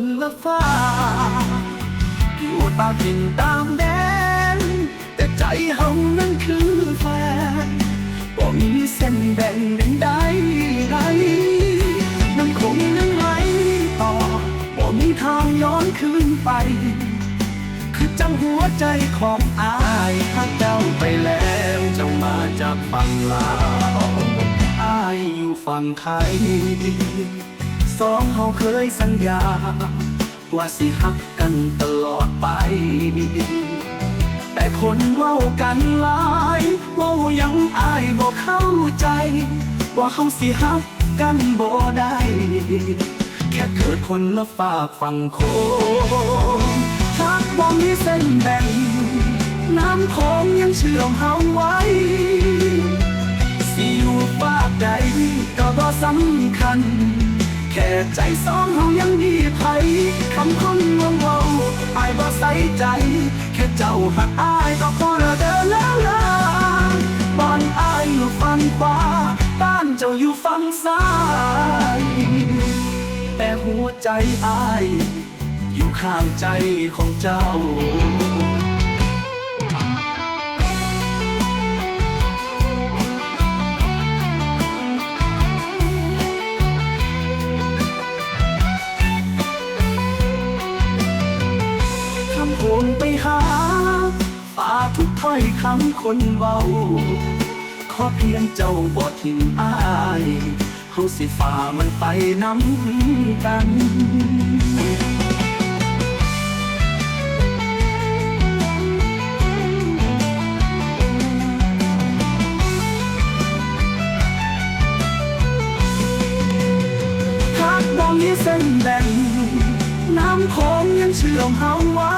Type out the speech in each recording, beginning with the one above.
นลฟ้าอยู่ตากินตามแดน แต่ใจเฮานั้นคือแฟนบ่มีเส้นแบ่งใดๆไรน้ำคงยังไหลต่อบ่มีทางย้อนคืนไป คือจังหัวใจของอายถ้าเจ้าไปแล้วจ้ามาจากฝั่งลาวอายอยู่ฝั่งไทย สองเฮาเคยสัญญา ว่าสิฮักกันตลอดไป แต่คนเว้ากันหลายเว้ายังอายบ่เข้าใจ ว่าเขาสิฮักกันบ่ได้ แค่เกิดคนละฝากฝั่งโคทักบ่มีเส้นแบ่ง น้ำโขงยังเชื่อมเฮาไว้สิอยู่ฝากใดก็บ่สำคัญ แค่ใจสองเฮายังมีไผคำคนงงเว้าอายบ่ใส่ใจ แค่เจ้าหักอายก็พอแล้วเดินแล้วลาบ้านอายอยู่ฝั่งขวาบ้านเจ้าอยู่ฝั่งซ้าย แต่หัวใจอาย อยู่ข้างใจของเจ้า ไปหาป่าทุกถ้อยคำคนเว้าขอเพียงเจ้าบททิ้งอายเขาสิฝ่ามันไปน้ำกันหากบ่มีเส้นแบ่งน้ำโขงยังเชื่อมเฮาไว้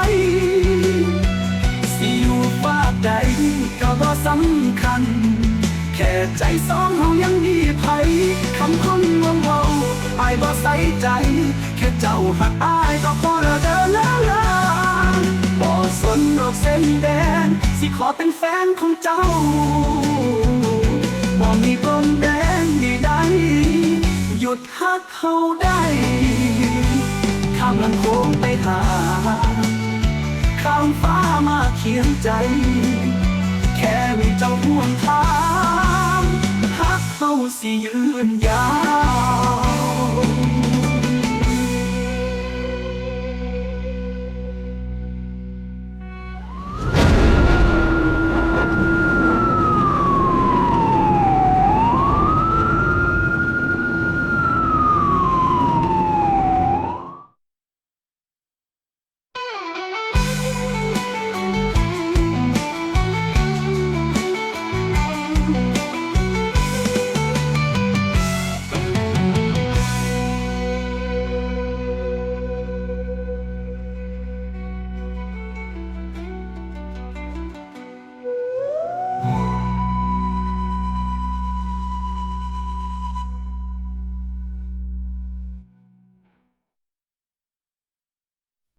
บ่สำคัญ แค่ใจสองเฮายังมีไผคำคนงงเว้าอายบ่ใส่ใจ แค่เจ้าหักอายก็พอแล้วเดินแล้วลาบ่สนดอกเส้นแดน สิขอเป็นแฟนของเจ้าบ่มีกลมแดงใดๆหยุดฮักเขาได้ข้ามลำโค้งไปหาข้ามฟ้ามาเคียงใจ สิยืนยาว